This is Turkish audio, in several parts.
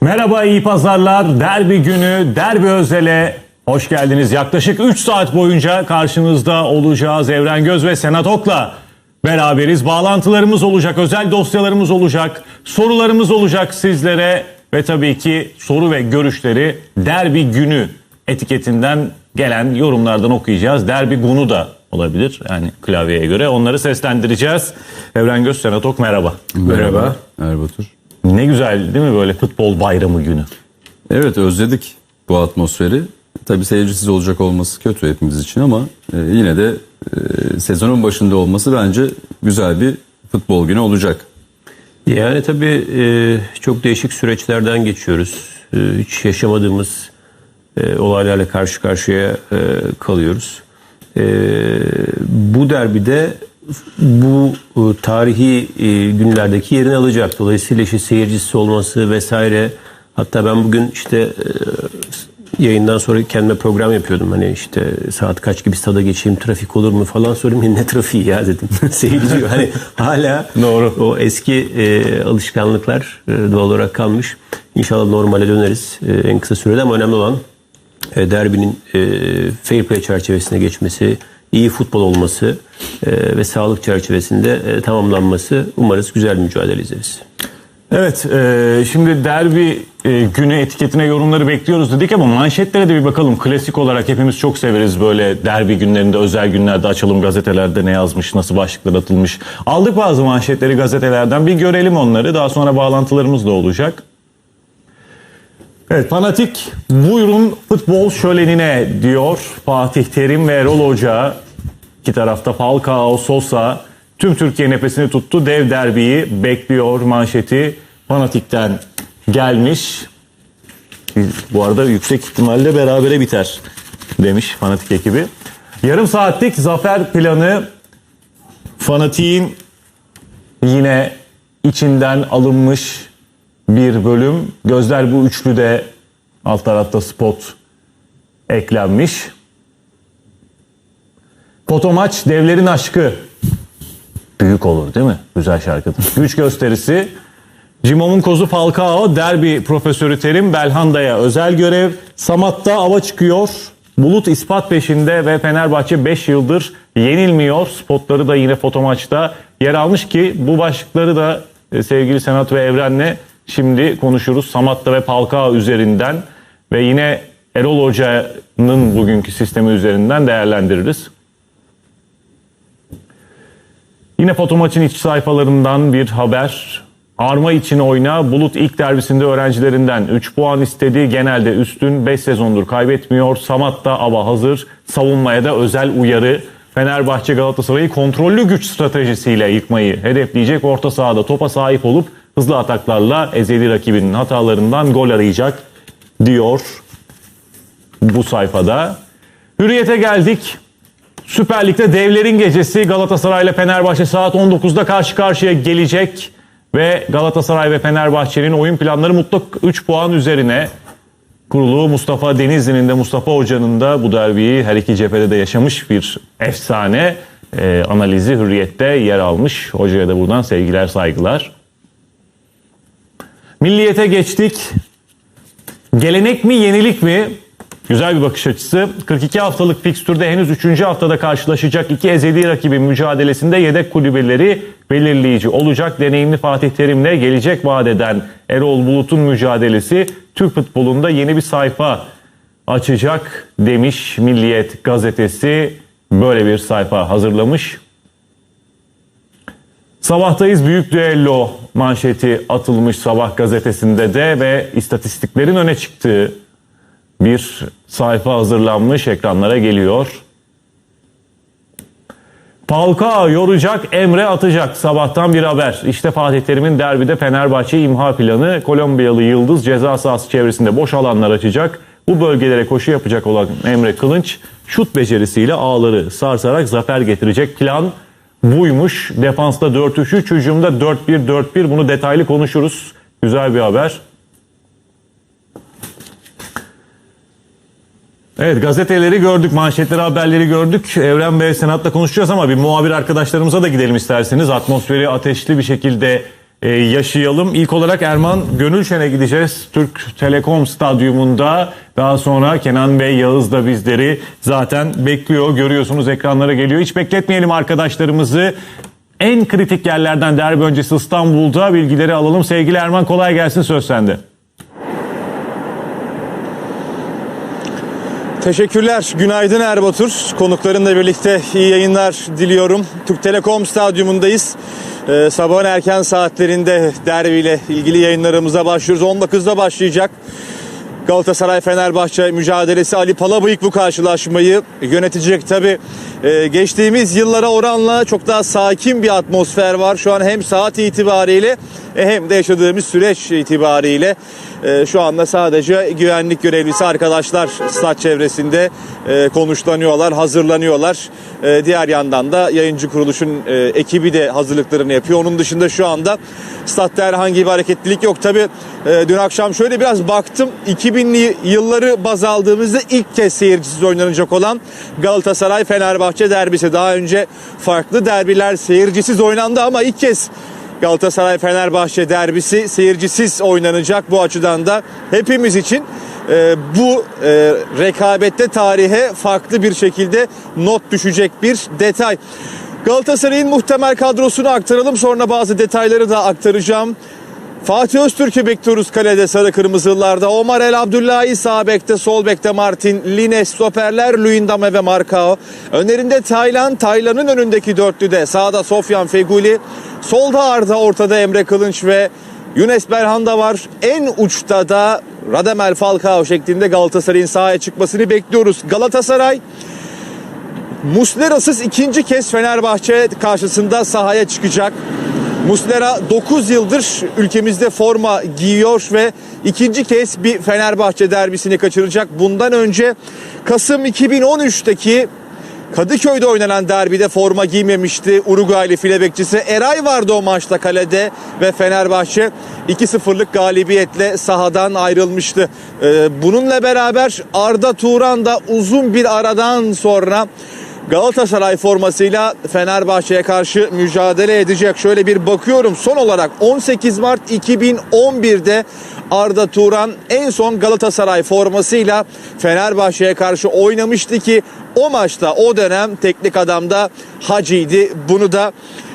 Merhaba iyi pazarlar. Derbi günü, derbi özele hoş geldiniz. Yaklaşık 3 saat boyunca karşınızda olacağız. Evren Göz ve Senat Ok'la beraberiz. Bağlantılarımız olacak, özel dosyalarımız olacak, sorularımız olacak sizlere ve tabii ki soru ve görüşleri derbi günü etiketinden gelen yorumlardan okuyacağız. Derbi gunu da olabilir yani klavyeye göre. Onları seslendireceğiz. Evren Göz, Senat Ok merhaba. Merhaba. Merhaba Tur. Ne güzel değil mi böyle futbol bayramı günü? Evet özledik bu atmosferi. Tabii seyircisiz olacak olması kötü hepimiz için ama e, yine de e, sezonun başında olması bence güzel bir futbol günü olacak. Yani tabii e, çok değişik süreçlerden geçiyoruz. E, hiç yaşamadığımız e, olaylarla karşı karşıya e, kalıyoruz. E, bu derbide bu e, tarihi e, günlerdeki yerini alacak. Dolayısıyla işte seyircisi olması vesaire. Hatta ben bugün işte e, yayından sonra kendime program yapıyordum. Hani işte saat kaç gibi stada geçeyim, trafik olur mu falan sorayım. Ne trafiği ya dedim. Seyirci hani hala Doğru. o eski e, alışkanlıklar e, doğal olarak kalmış. İnşallah normale döneriz e, en kısa sürede ama önemli olan e, derbinin e, fair play çerçevesine geçmesi, iyi futbol olması e, ve sağlık çerçevesinde e, tamamlanması. Umarız güzel mücadele izleriz. Evet, e, şimdi derbi e, günü etiketine yorumları bekliyoruz dedik ama manşetlere de bir bakalım. Klasik olarak hepimiz çok severiz böyle derbi günlerinde, özel günlerde açalım gazetelerde ne yazmış, nasıl başlıklar atılmış. Aldık bazı manşetleri gazetelerden, bir görelim onları. Daha sonra bağlantılarımız da olacak. Evet, fanatik buyurun futbol şölenine diyor Fatih Terim ve Erol Hoca. İki tarafta Falcao, Sosa tüm Türkiye nefesini tuttu. Dev derbiyi bekliyor manşeti fanatikten gelmiş. Bu arada yüksek ihtimalle berabere biter demiş fanatik ekibi. Yarım saatlik zafer planı fanatiğin yine içinden alınmış bir bölüm. Gözler bu üçlüde alt tarafta spot eklenmiş. Foto maç devlerin aşkı. Büyük olur değil mi? Güzel şarkıdır. Güç gösterisi. Cimom'un kozu Falcao, derbi profesörü Terim, Belhanda'ya özel görev. Samat'ta ava çıkıyor. Bulut ispat peşinde ve Fenerbahçe 5 yıldır yenilmiyor. Spotları da yine foto maçta yer almış ki bu başlıkları da e, sevgili Senat ve Evren'le şimdi konuşuruz. Samat'ta ve Falcao üzerinden ve yine Erol Hoca'nın bugünkü sistemi üzerinden değerlendiririz. Yine foto iç sayfalarından bir haber. Arma için oyna Bulut ilk derbisinde öğrencilerinden 3 puan istedi. Genelde üstün 5 sezondur kaybetmiyor. Samat da ava hazır. Savunmaya da özel uyarı. Fenerbahçe Galatasaray'ı kontrollü güç stratejisiyle yıkmayı hedefleyecek. Orta sahada topa sahip olup hızlı ataklarla ezeli rakibinin hatalarından gol arayacak diyor bu sayfada. Hürriyete geldik. Süper Lig'de devlerin gecesi Galatasaray ile Fenerbahçe saat 19'da karşı karşıya gelecek ve Galatasaray ve Fenerbahçe'nin oyun planları mutlak 3 puan üzerine kurulu Mustafa Denizli'nin de Mustafa Hoca'nın da bu derbiyi her iki cephede de yaşamış bir efsane e, analizi Hürriyet'te yer almış. Hocaya da buradan sevgiler saygılar. Milliyete geçtik. Gelenek mi yenilik mi? Güzel bir bakış açısı. 42 haftalık fikstürde henüz 3. haftada karşılaşacak iki ezeli rakibin mücadelesinde yedek kulübeleri belirleyici olacak. Deneyimli Fatih Terim'le gelecek vaat eden Erol Bulut'un mücadelesi Türk futbolunda yeni bir sayfa açacak demiş Milliyet gazetesi. Böyle bir sayfa hazırlamış. Sabahtayız büyük düello manşeti atılmış sabah gazetesinde de ve istatistiklerin öne çıktığı bir sayfa hazırlanmış ekranlara geliyor. Falcao yoracak, Emre atacak. Sabahtan bir haber. İşte Fatih Terim'in derbide Fenerbahçe imha planı. Kolombiyalı Yıldız ceza sahası çevresinde boş alanlar açacak. Bu bölgelere koşu yapacak olan Emre Kılınç şut becerisiyle ağları sarsarak zafer getirecek plan buymuş. Defansta 4-3-3, hücumda 4-1-4-1 bunu detaylı konuşuruz. Güzel bir haber. Evet gazeteleri gördük, manşetleri, haberleri gördük. Evren Bey Senat'la konuşacağız ama bir muhabir arkadaşlarımıza da gidelim isterseniz. Atmosferi ateşli bir şekilde e, yaşayalım. İlk olarak Erman Gönülşen'e gideceğiz. Türk Telekom Stadyumunda. Daha sonra Kenan Bey, Yağız da bizleri zaten bekliyor. Görüyorsunuz ekranlara geliyor. Hiç bekletmeyelim arkadaşlarımızı. En kritik yerlerden derbi öncesi İstanbul'da bilgileri alalım. Sevgili Erman kolay gelsin söz sende. Teşekkürler. Günaydın Erbatur. Konuklarınla birlikte iyi yayınlar diliyorum. Türk Telekom Stadyumundayız. Ee, sabahın erken saatlerinde derbiyle ilgili yayınlarımıza başlıyoruz. 19'da başlayacak. Galatasaray Fenerbahçe mücadelesi Ali Palabıyık bu karşılaşmayı yönetecek. Tabi geçtiğimiz yıllara oranla çok daha sakin bir atmosfer var. Şu an hem saat itibariyle e, hem de yaşadığımız süreç itibariyle e, şu anda sadece güvenlik görevlisi arkadaşlar stat çevresinde e, konuşlanıyorlar, hazırlanıyorlar. E, Diğer yandan da yayıncı kuruluşun e, ekibi de hazırlıklarını yapıyor. Onun dışında şu anda statta herhangi bir hareketlilik yok. Tabi dün akşam şöyle biraz baktım. 2000'li yılları baz aldığımızda ilk kez seyircisiz oynanacak olan Galatasaray Fenerbahçe derbisi. Daha önce farklı derbiler seyircisiz oynandı ama ilk kez Galatasaray Fenerbahçe derbisi seyircisiz oynanacak. Bu açıdan da hepimiz için e, bu e, rekabette tarihe farklı bir şekilde not düşecek bir detay. Galatasaray'ın muhtemel kadrosunu aktaralım sonra bazı detayları da aktaracağım. Fatih Öztürk'ü bekliyoruz kalede sarı kırmızılılarda. Omar El Abdullahi sağ bekte, sol bekte Martin, Lines, stoperler Luyendame ve Marcao. Önlerinde Taylan, Taylan'ın önündeki dörtlüde sağda Sofyan Feguli, solda Arda, ortada Emre Kılınç ve Younes Berhanda var. En uçta da Radamel Falcao şeklinde Galatasaray'ın sahaya çıkmasını bekliyoruz. Galatasaray Muslera'sız ikinci kez Fenerbahçe karşısında sahaya çıkacak. Muslera 9 yıldır ülkemizde forma giyiyor ve ikinci kez bir Fenerbahçe derbisini kaçıracak. Bundan önce Kasım 2013'teki Kadıköy'de oynanan derbide forma giymemişti. Uruguaylı file bekçisi Eray vardı o maçta kalede ve Fenerbahçe 2-0'lık galibiyetle sahadan ayrılmıştı. Ee, bununla beraber Arda Turan da uzun bir aradan sonra Galatasaray formasıyla Fenerbahçe'ye karşı mücadele edecek. Şöyle bir bakıyorum son olarak 18 Mart 2011'de Arda Turan en son Galatasaray formasıyla Fenerbahçe'ye karşı oynamıştı ki o maçta o dönem teknik adamda Hacı'ydı. Bunu da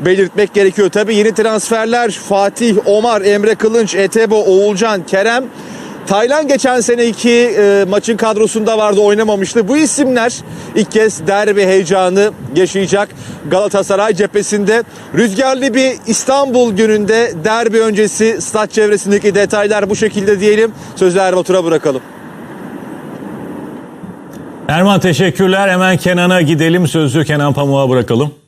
belirtmek gerekiyor. Tabii yeni transferler Fatih, Omar, Emre Kılınç, Etebo, Oğulcan, Kerem Taylan geçen seneki e, maçın kadrosunda vardı oynamamıştı. Bu isimler ilk kez derbi heyecanı yaşayacak. Galatasaray cephesinde rüzgarlı bir İstanbul gününde derbi öncesi stat çevresindeki detaylar bu şekilde diyelim. Sözü Erbatur'a bırakalım. Erman teşekkürler. Hemen Kenan'a gidelim. Sözü Kenan Pamuk'a bırakalım.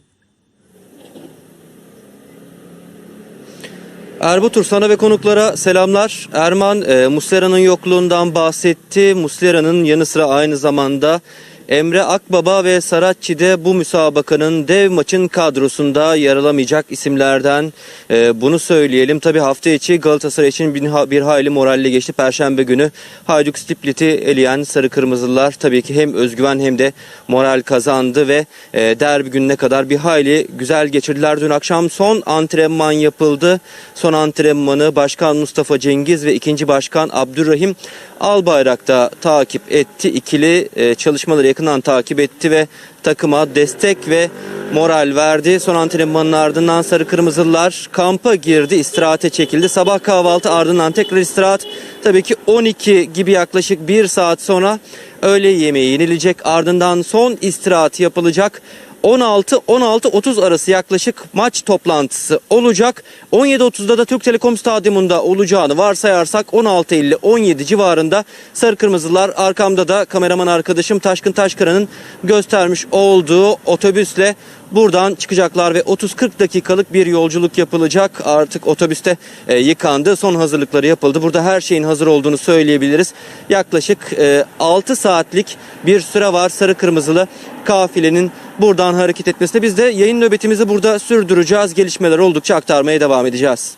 Erbatur sana ve konuklara selamlar. Erman e, Muslera'nın yokluğundan bahsetti. Muslera'nın yanı sıra aynı zamanda Emre Akbaba ve Saratçı de bu müsabakanın dev maçın kadrosunda yer alamayacak isimlerden e, bunu söyleyelim. Tabi hafta içi Galatasaray için bir, bir hayli moralle geçti. Perşembe günü Hayduk Split'i eleyen Sarı Kırmızılar tabii ki hem özgüven hem de moral kazandı ve e, derbi gününe kadar bir hayli güzel geçirdiler. Dün akşam son antrenman yapıldı. Son antrenmanı Başkan Mustafa Cengiz ve ikinci Başkan Abdurrahim Albayrak'ta takip etti. İkili e, çalışmaları yakından takip etti ve takıma destek ve moral verdi. Son antrenmanın ardından Sarı Kırmızılılar kampa girdi, istirahate çekildi. Sabah kahvaltı ardından tekrar istirahat. Tabii ki 12 gibi yaklaşık bir saat sonra öğle yemeği yenilecek. Ardından son istirahat yapılacak. 16-16.30 arası yaklaşık maç toplantısı olacak. 17.30'da da Türk Telekom Stadyumunda olacağını varsayarsak 16 ile 17 civarında Sarı Kırmızılar arkamda da kameraman arkadaşım Taşkın Taşkara'nın göstermiş olduğu otobüsle buradan çıkacaklar ve 30-40 dakikalık bir yolculuk yapılacak. Artık otobüste e, yıkandı. Son hazırlıkları yapıldı. Burada her şeyin hazır olduğunu söyleyebiliriz. Yaklaşık e, 6 saatlik bir süre var sarı kırmızılı kafilenin buradan hareket etmesine. Biz de yayın nöbetimizi burada sürdüreceğiz. Gelişmeler oldukça aktarmaya devam edeceğiz.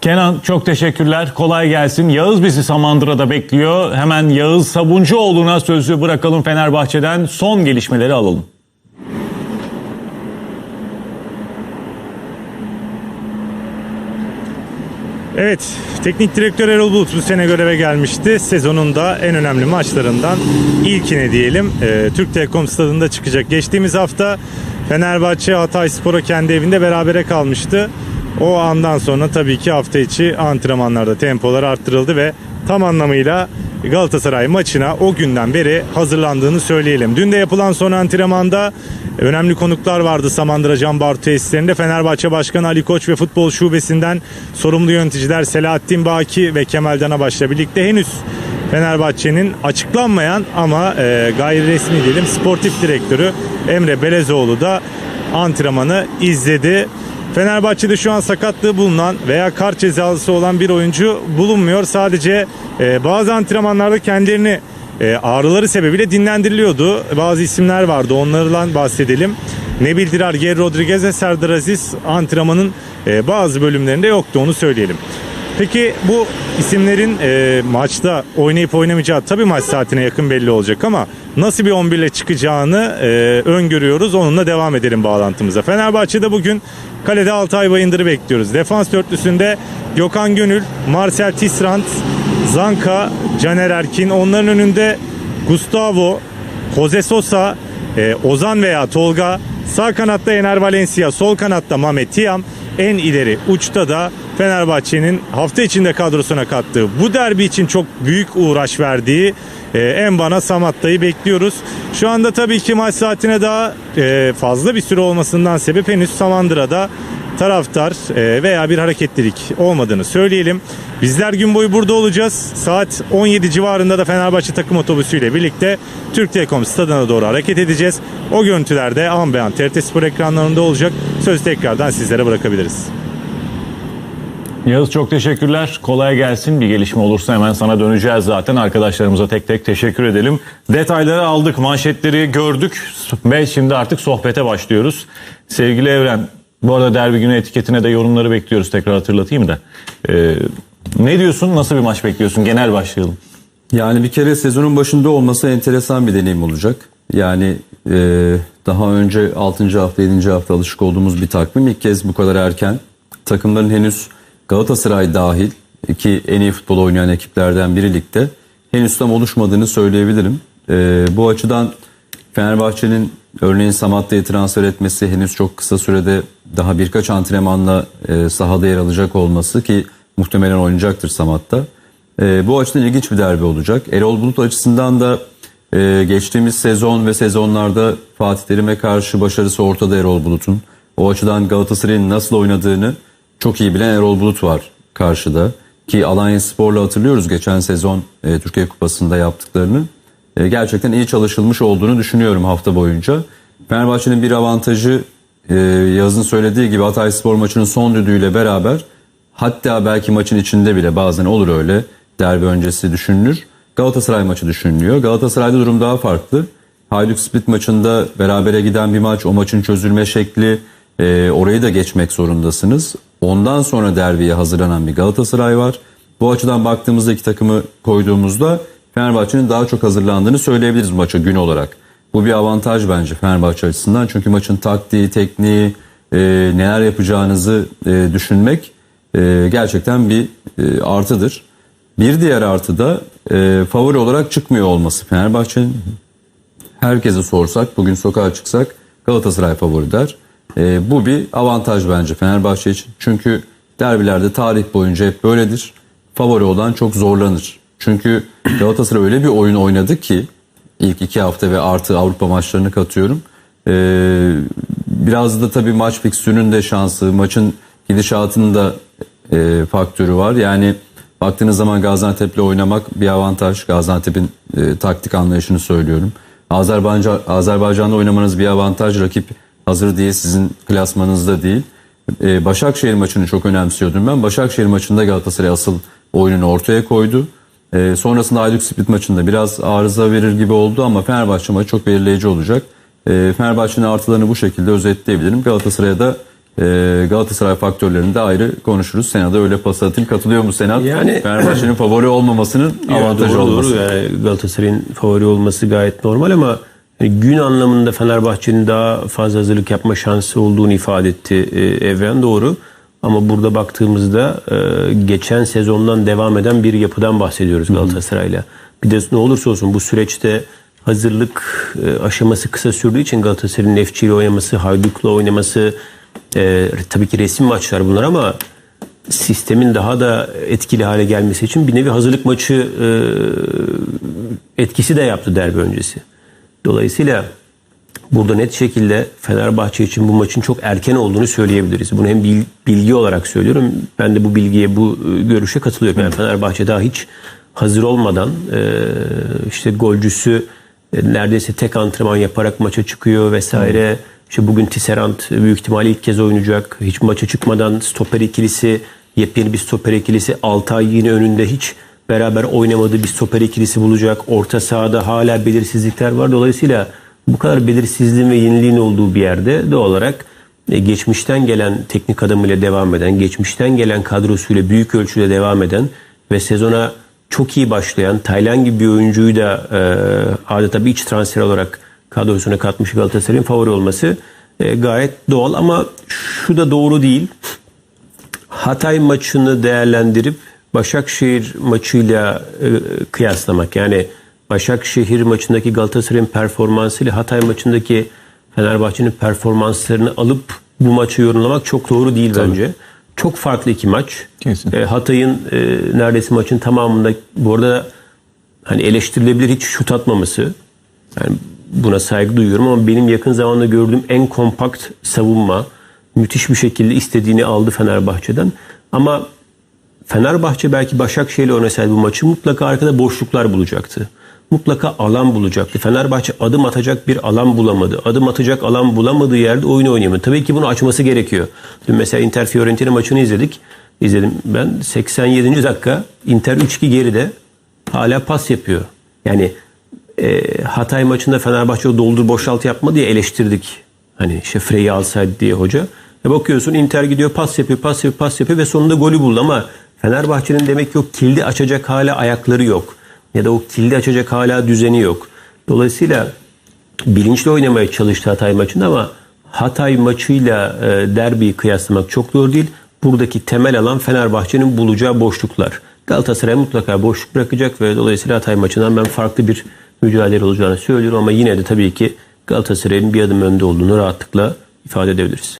Kenan çok teşekkürler. Kolay gelsin. Yağız bizi Samandıra'da bekliyor. Hemen Yağız Sabuncuoğlu'na sözü bırakalım Fenerbahçe'den. Son gelişmeleri alalım. Evet, teknik direktör Erol Bulut bu sene göreve gelmişti. Sezonun da en önemli maçlarından ilkine diyelim. Ee, Türk Telekom Stadı'nda çıkacak. Geçtiğimiz hafta Fenerbahçe Hatay Spor'a kendi evinde berabere kalmıştı. O andan sonra tabii ki hafta içi antrenmanlarda tempolar arttırıldı ve tam anlamıyla Galatasaray maçına o günden beri hazırlandığını söyleyelim. Dün de yapılan son antrenmanda önemli konuklar vardı Samandıra Can Bartu tesislerinde. Fenerbahçe Başkanı Ali Koç ve futbol şubesinden sorumlu yöneticiler Selahattin Baki ve Kemal Danabaş'la birlikte henüz Fenerbahçe'nin açıklanmayan ama e, gayri resmi diyelim sportif direktörü Emre Belezoğlu da antrenmanı izledi. Fenerbahçe'de şu an sakatlığı bulunan veya kart cezalısı olan bir oyuncu bulunmuyor. Sadece e, bazı antrenmanlarda kendilerini e, ağrıları sebebiyle dinlendiriliyordu. Bazı isimler vardı onlardan bahsedelim. Nebil Dirar, Geri Rodriguez ve Serdar Aziz antrenmanın e, bazı bölümlerinde yoktu onu söyleyelim. Peki bu isimlerin e, maçta oynayıp oynamayacağı tabii maç saatine yakın belli olacak ama nasıl bir 11 ile çıkacağını e, öngörüyoruz. Onunla devam edelim bağlantımıza. Fenerbahçe'de bugün kalede Altay Bayındır'ı bekliyoruz. Defans dörtlüsünde Gökhan Gönül, Marcel Tisrant, Zanka, Caner Erkin. Onların önünde Gustavo, Jose Sosa, e, Ozan veya Tolga, sağ kanatta Ener Valencia, sol kanatta Mehmet Tiam, en ileri uçta da Fenerbahçe'nin hafta içinde kadrosuna kattığı bu derbi için çok büyük uğraş verdiği e, Enbana Samatta'yı bekliyoruz. Şu anda tabii ki maç saatine daha e, fazla bir süre olmasından sebep henüz Samandıra'da taraftar e, veya bir hareketlilik olmadığını söyleyelim. Bizler gün boyu burada olacağız. Saat 17 civarında da Fenerbahçe takım otobüsüyle birlikte Türk Telekom stadına doğru hareket edeceğiz. O görüntüler de an beyan TRT Spor ekranlarında olacak. Söz tekrardan sizlere bırakabiliriz. Yağız çok teşekkürler. Kolay gelsin. Bir gelişme olursa hemen sana döneceğiz zaten. Arkadaşlarımıza tek tek teşekkür edelim. Detayları aldık, manşetleri gördük ve şimdi artık sohbete başlıyoruz. Sevgili Evren, bu arada derbi günü etiketine de yorumları bekliyoruz. Tekrar hatırlatayım da. Ee, ne diyorsun? Nasıl bir maç bekliyorsun? Genel başlayalım. Yani bir kere sezonun başında olması enteresan bir deneyim olacak. Yani e, daha önce 6. hafta 7. hafta alışık olduğumuz bir takvim ilk kez bu kadar erken. Takımların henüz Galatasaray dahil ki en iyi futbol oynayan ekiplerden biri ligde henüz tam oluşmadığını söyleyebilirim. E, bu açıdan Fenerbahçe'nin örneğin Samatta'yı transfer etmesi henüz çok kısa sürede daha birkaç antrenmanla e, sahada yer alacak olması ki muhtemelen oynayacaktır Samatta. E, bu açıdan ilginç bir derbi olacak. Erol Bulut açısından da e, geçtiğimiz sezon ve sezonlarda Fatih Terim'e karşı başarısı ortada Erol Bulut'un. O açıdan Galatasaray'ın nasıl oynadığını çok iyi bilen Erol Bulut var karşıda. Ki Alanya Spor'la hatırlıyoruz geçen sezon e, Türkiye Kupası'nda yaptıklarını. E, gerçekten iyi çalışılmış olduğunu düşünüyorum hafta boyunca. Fenerbahçe'nin bir avantajı e, Yaz'ın söylediği gibi Hatay Spor maçının son düdüğüyle beraber hatta belki maçın içinde bile bazen olur öyle derbi öncesi düşünülür. Galatasaray maçı düşünülüyor. Galatasaray'da durum daha farklı. Hayduk Split maçında berabere giden bir maç, o maçın çözülme şekli, e, orayı da geçmek zorundasınız. Ondan sonra derbiye hazırlanan bir Galatasaray var. Bu açıdan baktığımızda iki takımı koyduğumuzda Fenerbahçe'nin daha çok hazırlandığını söyleyebiliriz maça gün olarak. Bu bir avantaj bence Fenerbahçe açısından. Çünkü maçın taktiği, tekniği, e, neler yapacağınızı e, düşünmek e, gerçekten bir e, artıdır. Bir diğer artı da e, favori olarak çıkmıyor olması Fenerbahçe'nin. Herkese sorsak, bugün sokağa çıksak Galatasaray favori der. E, bu bir avantaj bence Fenerbahçe için. Çünkü derbilerde tarih boyunca hep böyledir. Favori olan çok zorlanır. Çünkü Galatasaray öyle bir oyun oynadı ki ilk iki hafta ve artı Avrupa maçlarını katıyorum. Ee, biraz da tabii maç fikstürünün de şansı, maçın gidişatının da e, faktörü var. Yani baktığınız zaman Gaziantep'le oynamak bir avantaj. Gaziantep'in e, taktik anlayışını söylüyorum. Azerbaycan Azerbaycan'da oynamanız bir avantaj. Rakip hazır diye sizin klasmanınızda değil. E, Başakşehir maçını çok önemsiyordum ben. Başakşehir maçında Galatasaray asıl oyununu ortaya koydu. E, sonrasında Ayduk Split maçında biraz arıza verir gibi oldu ama Fenerbahçe maçı çok belirleyici olacak. E, Fenerbahçe'nin artılarını bu şekilde özetleyebilirim. Galatasaray'a da e, Galatasaray faktörlerini de ayrı konuşuruz. Sena'da öyle pas atayım. Katılıyor mu Senat? Yani- Fenerbahçe'nin favori olmamasının avantajı doğru, olması. Doğru yani Galatasaray'ın favori olması gayet normal ama gün anlamında Fenerbahçe'nin daha fazla hazırlık yapma şansı olduğunu ifade etti e, Evren doğru. Ama burada baktığımızda e, geçen sezondan devam eden bir yapıdan bahsediyoruz Galatasaray'la. Bir de ne olursa olsun bu süreçte hazırlık e, aşaması kısa sürdüğü için Galatasaray'ın nefçiyle oynaması, Hayduk'la oynaması e, tabii ki resim maçlar bunlar ama sistemin daha da etkili hale gelmesi için bir nevi hazırlık maçı e, etkisi de yaptı derbi öncesi. Dolayısıyla burada net şekilde Fenerbahçe için bu maçın çok erken olduğunu söyleyebiliriz. Bunu hem bil- bilgi olarak söylüyorum. Ben de bu bilgiye, bu e, görüşe katılıyorum. Yani Fenerbahçe daha hiç hazır olmadan e, işte golcüsü e, neredeyse tek antrenman yaparak maça çıkıyor vesaire. İşte bugün Tisserand büyük ihtimalle ilk kez oynayacak. Hiç maça çıkmadan stoper ikilisi, yepyeni bir stoper ikilisi. Altay yine önünde hiç beraber oynamadığı bir stoper ikilisi bulacak. Orta sahada hala belirsizlikler var. Dolayısıyla bu kadar belirsizliğin ve yeniliğin olduğu bir yerde doğal olarak e, geçmişten gelen teknik adamıyla devam eden, geçmişten gelen kadrosuyla büyük ölçüde devam eden ve sezona çok iyi başlayan Taylan gibi bir oyuncuyu da e, adeta bir iç transfer olarak kadrosuna katmış Galatasaray'ın favori olması e, gayet doğal ama şu da doğru değil. Hatay maçını değerlendirip Başakşehir maçıyla e, kıyaslamak. Yani Başakşehir maçındaki Galatasaray'ın performansıyla Hatay maçındaki Fenerbahçe'nin performanslarını alıp bu maçı yorumlamak çok doğru değil bence. Çok farklı iki maç. Kesin. E, Hatay'ın e, neredeyse maçın tamamında bu arada hani eleştirilebilir hiç şut atmaması. Yani buna saygı duyuyorum ama benim yakın zamanda gördüğüm en kompakt savunma müthiş bir şekilde istediğini aldı Fenerbahçe'den. Ama Fenerbahçe belki Başakşehir'le oynasaydı bu maçı mutlaka arkada boşluklar bulacaktı. Mutlaka alan bulacaktı. Fenerbahçe adım atacak bir alan bulamadı. Adım atacak alan bulamadığı yerde oyun oynayamadı. Tabii ki bunu açması gerekiyor. Dün mesela Inter Fiorentina maçını izledik. İzledim ben 87. dakika Inter 3-2 geride hala pas yapıyor. Yani e, Hatay maçında Fenerbahçe doldur boşalt yapma diye eleştirdik. Hani işte Frey'i alsaydı diye hoca. E bakıyorsun Inter gidiyor pas yapıyor, pas yapıyor, pas yapıyor ve sonunda golü buldu ama Fenerbahçe'nin demek ki o açacak hala ayakları yok. Ya da o kilidi açacak hala düzeni yok. Dolayısıyla bilinçli oynamaya çalıştı Hatay maçında ama Hatay maçıyla e, derbiyi kıyaslamak çok doğru değil. Buradaki temel alan Fenerbahçe'nin bulacağı boşluklar. Galatasaray mutlaka boşluk bırakacak ve dolayısıyla Hatay maçından ben farklı bir mücadele olacağını söylüyorum ama yine de tabii ki Galatasaray'ın bir adım önde olduğunu rahatlıkla ifade edebiliriz.